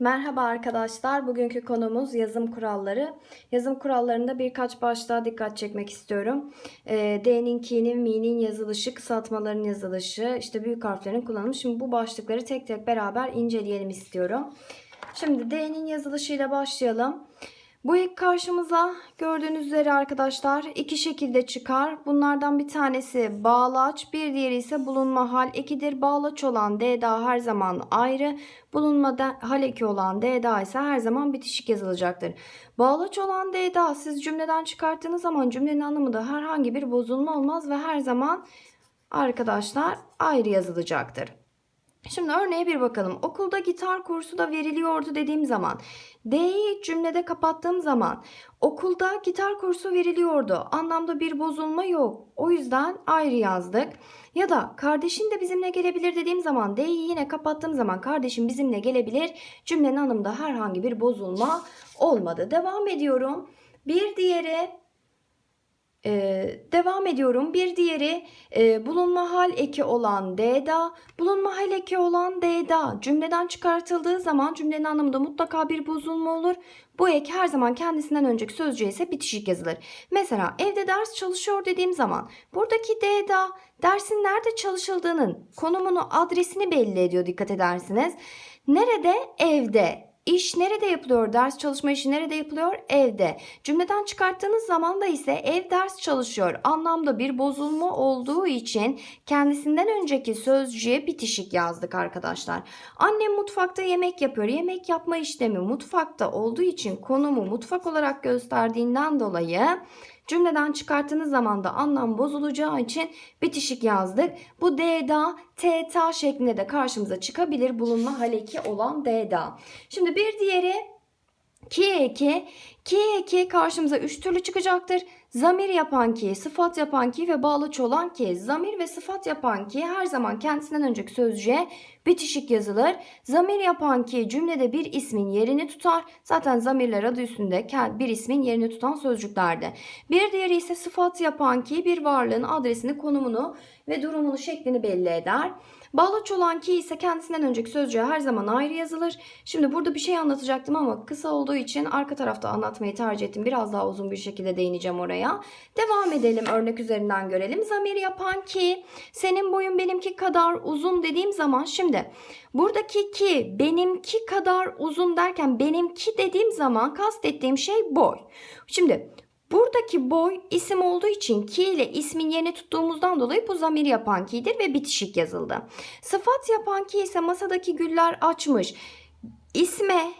Merhaba arkadaşlar. Bugünkü konumuz yazım kuralları. Yazım kurallarında birkaç başlığa dikkat çekmek istiyorum. Ee, D'nin, K'nin, M'nin yazılışı, kısaltmaların yazılışı, işte büyük harflerin kullanımı. Şimdi bu başlıkları tek tek beraber inceleyelim istiyorum. Şimdi D'nin yazılışıyla başlayalım. Bu ilk karşımıza gördüğünüz üzere arkadaşlar iki şekilde çıkar. Bunlardan bir tanesi bağlaç, bir diğeri ise bulunma hal ekidir. Bağlaç olan D daha her zaman ayrı, bulunma hal eki olan D daha ise her zaman bitişik yazılacaktır. Bağlaç olan D daha siz cümleden çıkarttığınız zaman cümlenin anlamında herhangi bir bozulma olmaz ve her zaman arkadaşlar ayrı yazılacaktır. Şimdi örneğe bir bakalım. Okulda gitar kursu da veriliyordu dediğim zaman D'yi cümlede kapattığım zaman okulda gitar kursu veriliyordu. Anlamda bir bozulma yok. O yüzden ayrı yazdık. Ya da kardeşin de bizimle gelebilir dediğim zaman D'yi yine kapattığım zaman kardeşim bizimle gelebilir. Cümlenin anlamında herhangi bir bozulma olmadı. Devam ediyorum. Bir diğeri ee, devam ediyorum. Bir diğeri e, bulunma hal eki olan D'da, bulunma hal eki olan D'da cümleden çıkartıldığı zaman cümlenin anlamında mutlaka bir bozulma olur. Bu ek her zaman kendisinden önceki sözcüğe ise bitişik yazılır. Mesela evde ders çalışıyor dediğim zaman buradaki D'da dersin nerede çalışıldığının konumunu, adresini belli ediyor dikkat edersiniz. Nerede? Evde. İş nerede yapılıyor? Ders çalışma işi nerede yapılıyor? Evde. Cümleden çıkarttığınız zaman da ise ev ders çalışıyor. Anlamda bir bozulma olduğu için kendisinden önceki sözcüğe bitişik yazdık arkadaşlar. Annem mutfakta yemek yapıyor. Yemek yapma işlemi mutfakta olduğu için konumu mutfak olarak gösterdiğinden dolayı Cümleden çıkarttığınız zaman da anlam bozulacağı için bitişik yazdık. Bu D'da, T'ta şeklinde de karşımıza çıkabilir bulunma haleki olan D'da. Şimdi bir diğeri ki eki. Ki eki karşımıza üç türlü çıkacaktır. Zamir yapan ki, sıfat yapan ki ve bağlaç olan ki. Zamir ve sıfat yapan ki her zaman kendisinden önceki sözcüğe bitişik yazılır. Zamir yapan ki cümlede bir ismin yerini tutar. Zaten zamirler adı üstünde bir ismin yerini tutan sözcüklerdi. Bir diğeri ise sıfat yapan ki bir varlığın adresini, konumunu ve durumunu şeklini belli eder. Bağlaç olan ki ise kendisinden önceki sözcüğe her zaman ayrı yazılır. Şimdi burada bir şey anlatacaktım ama kısa olduğu için arka tarafta anlatmayı tercih ettim. Biraz daha uzun bir şekilde değineceğim oraya. Devam edelim örnek üzerinden görelim. Zamir yapan ki senin boyun benimki kadar uzun dediğim zaman şimdi buradaki ki benimki kadar uzun derken benimki dediğim zaman kastettiğim şey boy. Şimdi Buradaki boy isim olduğu için ki ile ismin yerini tuttuğumuzdan dolayı bu zamir yapan ki'dir ve bitişik yazıldı. Sıfat yapan ki ise masadaki güller açmış. İsme,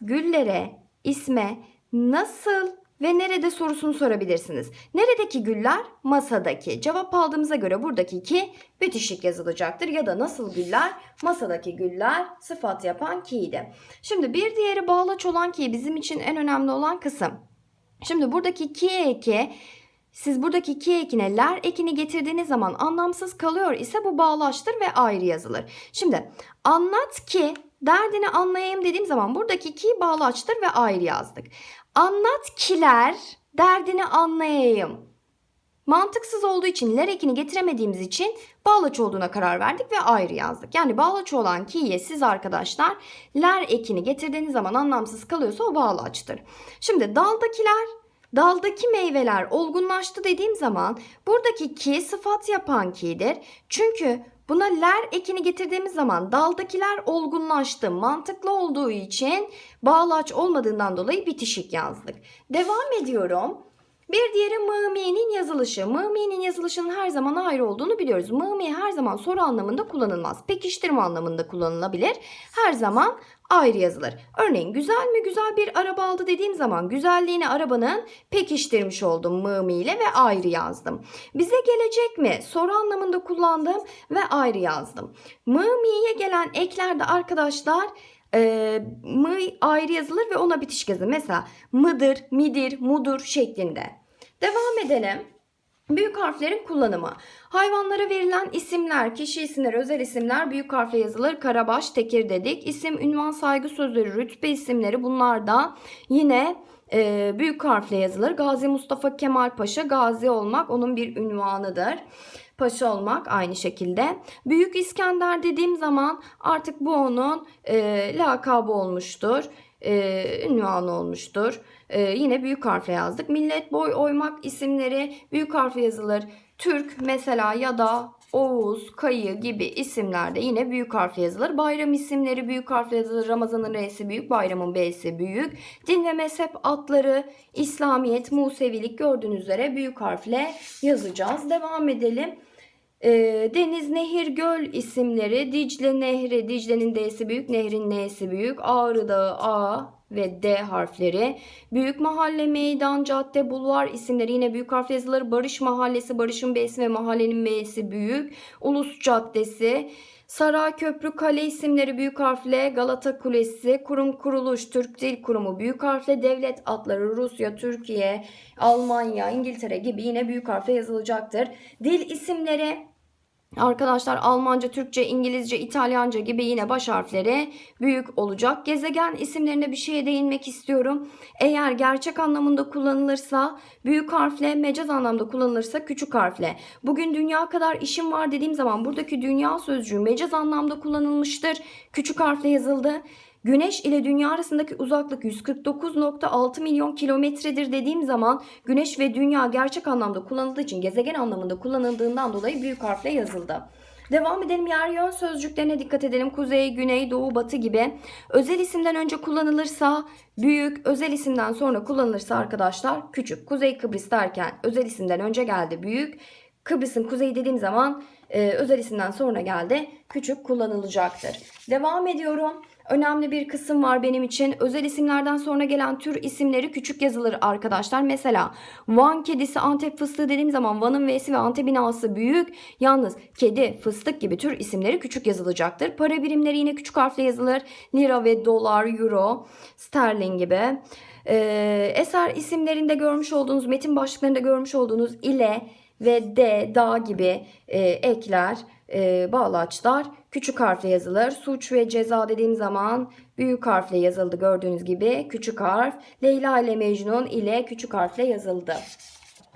güllere, isme nasıl ve nerede sorusunu sorabilirsiniz. Neredeki güller? Masadaki. Cevap aldığımıza göre buradaki ki bitişik yazılacaktır. Ya da nasıl güller? Masadaki güller sıfat yapan ki'ydi. Şimdi bir diğeri bağlaç olan ki bizim için en önemli olan kısım. Şimdi buradaki ki eki siz buradaki ki ekine ler ekini getirdiğiniz zaman anlamsız kalıyor ise bu bağlaçtır ve ayrı yazılır. Şimdi anlat ki derdini anlayayım dediğim zaman buradaki ki bağlaçtır ve ayrı yazdık. Anlat kiler derdini anlayayım. Mantıksız olduğu için ler ekini getiremediğimiz için bağlaç olduğuna karar verdik ve ayrı yazdık. Yani bağlaç olan ki'ye siz arkadaşlar ler ekini getirdiğiniz zaman anlamsız kalıyorsa o bağlaçtır. Şimdi daldakiler Daldaki meyveler olgunlaştı dediğim zaman buradaki ki sıfat yapan ki'dir. Çünkü buna ler ekini getirdiğimiz zaman daldakiler olgunlaştı mantıklı olduğu için bağlaç olmadığından dolayı bitişik yazdık. Devam ediyorum. Bir diğeri mımi'nin yazılışı. Mımi'nin yazılışının her zaman ayrı olduğunu biliyoruz. Mımi her zaman soru anlamında kullanılmaz. Pekiştirme anlamında kullanılabilir. Her zaman ayrı yazılır. Örneğin güzel mi güzel bir araba aldı dediğim zaman güzelliğini arabanın pekiştirmiş oldum mımi ile ve ayrı yazdım. Bize gelecek mi soru anlamında kullandım ve ayrı yazdım. Mımi'ye gelen eklerde arkadaşlar e, mı ayrı yazılır ve ona bitişik yazılır. Mesela mıdır, midir, mudur şeklinde. Devam edelim. Büyük harflerin kullanımı. Hayvanlara verilen isimler, kişi isimleri, özel isimler büyük harfle yazılır. Karabaş, tekir dedik. İsim, ünvan, saygı sözleri, rütbe isimleri bunlar da yine e, büyük harfle yazılır. Gazi Mustafa Kemal Paşa, gazi olmak onun bir ünvanıdır. Paşa olmak aynı şekilde. Büyük İskender dediğim zaman artık bu onun e, lakabı olmuştur. E, ünvanı olmuştur. E, yine büyük harfle yazdık. Millet boy oymak isimleri büyük harfle yazılır. Türk mesela ya da Oğuz, Kayı gibi isimlerde yine büyük harfle yazılır. Bayram isimleri büyük harfle yazılır. Ramazan'ın R'si büyük, bayramın B'si büyük. Din ve mezhep adları İslamiyet, Musevilik gördüğünüz üzere büyük harfle yazacağız. Devam edelim. Ee, deniz, nehir, göl isimleri Dicle Nehri, Dicle'nin D'si büyük, nehrin N'si büyük. Ağrı Dağı A ve D harfleri. Büyük mahalle, meydan, cadde, bulvar isimleri yine büyük harfle yazılır. Barış Mahallesi, Barış'ın B'si ve mahallenin M'si büyük. Ulus Caddesi. Saray, Köprü, Kale isimleri büyük harfle Galata Kulesi, kurum, kuruluş, Türk Dil Kurumu büyük harfle devlet adları Rusya, Türkiye, Almanya, İngiltere gibi yine büyük harfle yazılacaktır. Dil isimleri Arkadaşlar Almanca, Türkçe, İngilizce, İtalyanca gibi yine baş harfleri büyük olacak. Gezegen isimlerinde bir şeye değinmek istiyorum. Eğer gerçek anlamında kullanılırsa büyük harfle, mecaz anlamda kullanılırsa küçük harfle. Bugün dünya kadar işim var dediğim zaman buradaki dünya sözcüğü mecaz anlamda kullanılmıştır. Küçük harfle yazıldı. Güneş ile dünya arasındaki uzaklık 149.6 milyon kilometredir dediğim zaman güneş ve dünya gerçek anlamda kullanıldığı için gezegen anlamında kullanıldığından dolayı büyük harfle yazıldı. Devam edelim yer yön sözcüklerine dikkat edelim. Kuzey, güney, doğu, batı gibi. Özel isimden önce kullanılırsa büyük, özel isimden sonra kullanılırsa arkadaşlar küçük. Kuzey Kıbrıs derken özel isimden önce geldi büyük. Kıbrıs'ın kuzeyi dediğim zaman e, özel isimden sonra geldi küçük kullanılacaktır. Devam ediyorum. Önemli bir kısım var benim için. Özel isimlerden sonra gelen tür isimleri küçük yazılır arkadaşlar. Mesela Van kedisi, Antep fıstığı dediğim zaman Van'ın V'si ve Antep'in A'sı büyük. Yalnız kedi, fıstık gibi tür isimleri küçük yazılacaktır. Para birimleri yine küçük harfle yazılır. Lira ve dolar, euro, sterlin gibi. Ee, eser isimlerinde görmüş olduğunuz, metin başlıklarında görmüş olduğunuz ile ve de, da gibi e, ekler, e, bağlaçlar küçük harfle yazılır. Suç ve ceza dediğim zaman büyük harfle yazıldı gördüğünüz gibi. Küçük harf. Leyla ile Mecnun ile küçük harfle yazıldı.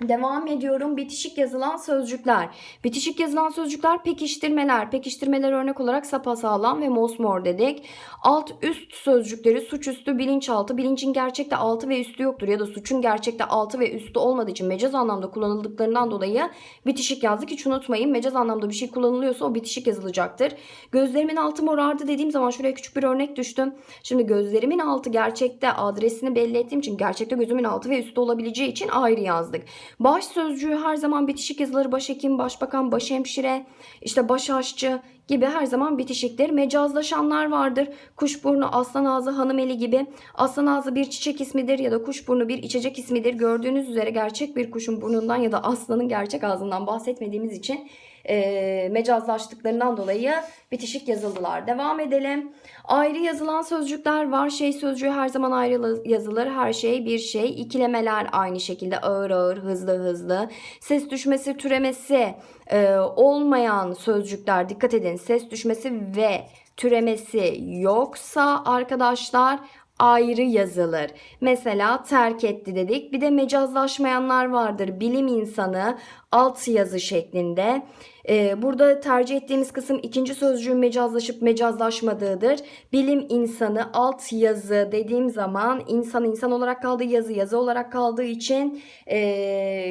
Devam ediyorum. Bitişik yazılan sözcükler. Bitişik yazılan sözcükler pekiştirmeler. Pekiştirmeler örnek olarak sapasağlam ve mosmor dedik. Alt üst sözcükleri suçüstü, bilinçaltı. Bilincin gerçekte altı ve üstü yoktur ya da suçun gerçekte altı ve üstü olmadığı için mecaz anlamda kullanıldıklarından dolayı bitişik yazdık. Hiç unutmayın mecaz anlamda bir şey kullanılıyorsa o bitişik yazılacaktır. Gözlerimin altı morardı dediğim zaman şuraya küçük bir örnek düştüm. Şimdi gözlerimin altı gerçekte adresini belli ettiğim için gerçekte gözümün altı ve üstü olabileceği için ayrı yazdık. Baş sözcüğü her zaman bitişik yazılır. Başhekim, başbakan, başhemşire, işte baş aşçı gibi her zaman bitişiktir. Mecazlaşanlar vardır. Kuşburnu, aslan ağzı, hanım eli gibi. Aslan ağzı bir çiçek ismidir ya da kuşburnu bir içecek ismidir. Gördüğünüz üzere gerçek bir kuşun burnundan ya da aslanın gerçek ağzından bahsetmediğimiz için e, mecazlaştıklarından dolayı bitişik yazıldılar. Devam edelim. Ayrı yazılan sözcükler var. Şey sözcüğü her zaman ayrı yazılır. Her şey bir şey. İkilemeler aynı şekilde ağır ağır, hızlı hızlı. Ses düşmesi, türemesi e, olmayan sözcükler dikkat edin. Ses düşmesi ve türemesi yoksa arkadaşlar ayrı yazılır. Mesela terk etti dedik. Bir de mecazlaşmayanlar vardır. Bilim insanı alt yazı şeklinde. Ee, burada tercih ettiğimiz kısım ikinci sözcüğün mecazlaşıp mecazlaşmadığıdır. Bilim insanı alt yazı dediğim zaman insan insan olarak kaldığı yazı yazı olarak kaldığı için e,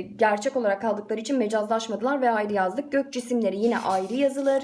gerçek olarak kaldıkları için mecazlaşmadılar ve ayrı yazdık. Gök cisimleri yine ayrı yazılır.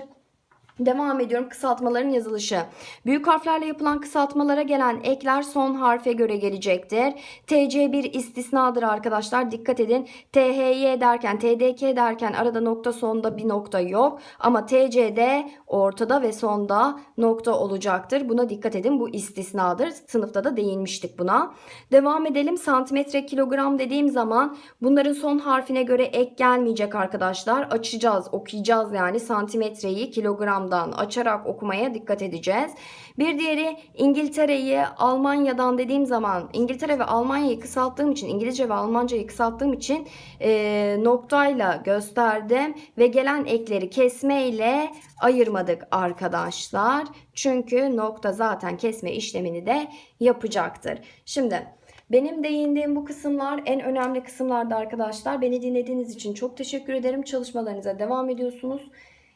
Devam ediyorum kısaltmaların yazılışı. Büyük harflerle yapılan kısaltmalara gelen ekler son harfe göre gelecektir. TC bir istisnadır arkadaşlar. Dikkat edin. THY derken, TDK derken arada nokta sonda bir nokta yok. Ama TC'de ortada ve sonda nokta olacaktır. Buna dikkat edin. Bu istisnadır. Sınıfta da değinmiştik buna. Devam edelim. Santimetre kilogram dediğim zaman bunların son harfine göre ek gelmeyecek arkadaşlar. Açacağız, okuyacağız yani santimetreyi kilogram kilogramdan açarak okumaya dikkat edeceğiz. Bir diğeri İngiltere'yi Almanya'dan dediğim zaman İngiltere ve Almanya'yı kısalttığım için İngilizce ve Almanca'yı kısalttığım için e, noktayla gösterdim ve gelen ekleri kesmeyle ayırmadık arkadaşlar. Çünkü nokta zaten kesme işlemini de yapacaktır. Şimdi Benim değindiğim bu kısımlar en önemli kısımlardı arkadaşlar. Beni dinlediğiniz için çok teşekkür ederim. Çalışmalarınıza devam ediyorsunuz.